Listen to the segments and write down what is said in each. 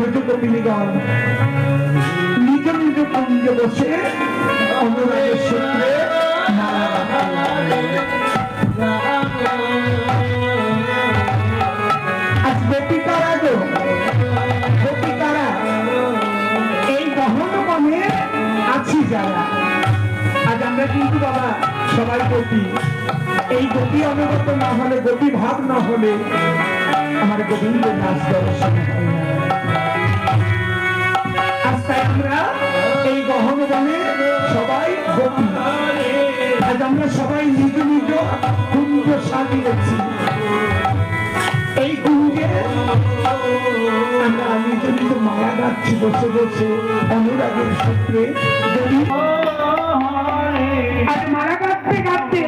ভোজ কপিনীগণ নিজ নিজ কুঞ্জে বসে এই গহন মনে আছি যারা আজ আমরা কিন্তু বাবা সবাই গোপী এই গোপী অনুগত না হলে গোপী ভাব না হলে আমার গোবিন্দের নাচ দর্শন হয় কুঞ্জ সাজিয়েছি এই কুঞ্জে আমরা নিজ নিজ মায়া গাচ্ছি সূত্রে যদি আজ মারা কাঁদতে গাচ্ছে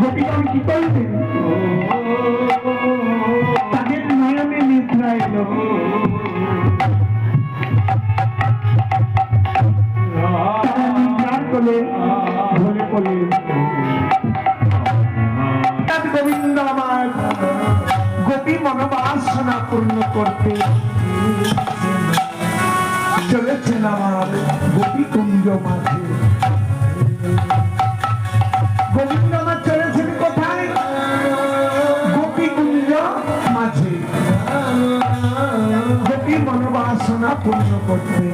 গোপীগণ কি করবেন গোবিন্দ আমার গোপী মনোবাসনা পূর্ণ করতে চলেছেন আমার মাঝে। গোবিন্দ আমার চলেছেন গোপী কুঞ্জ মাঝে। গোপী মনোবাসনা পূর্ণ করতে।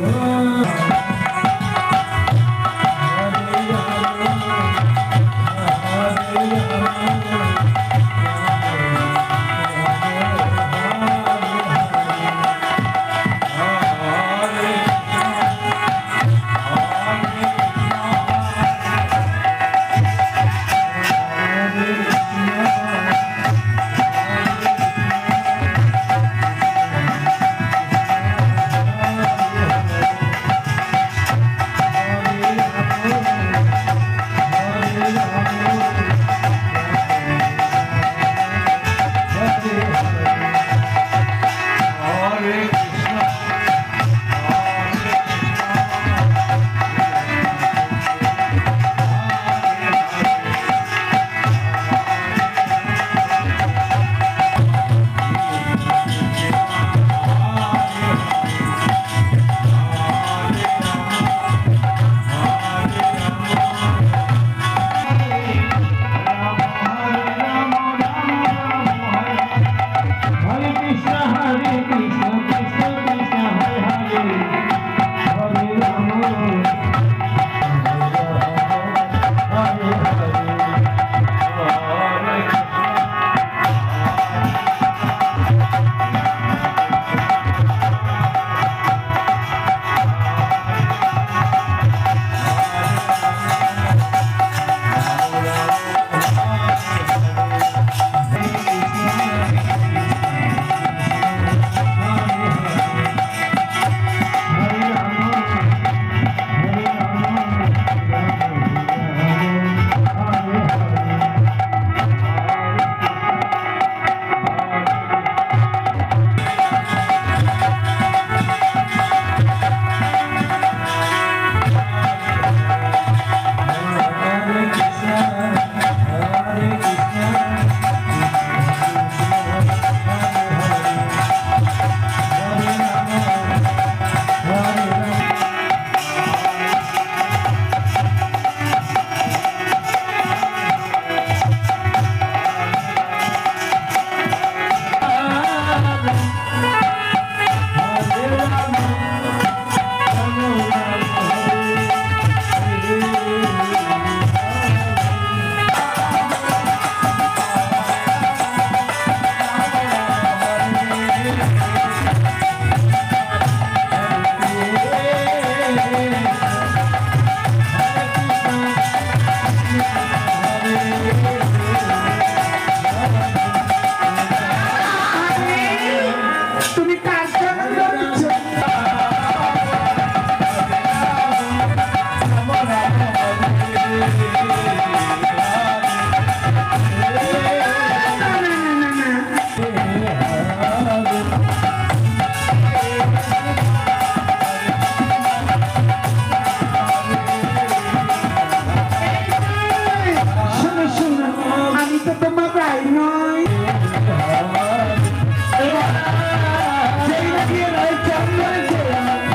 তো তোমার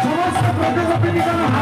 সমস্ত প্রকল্প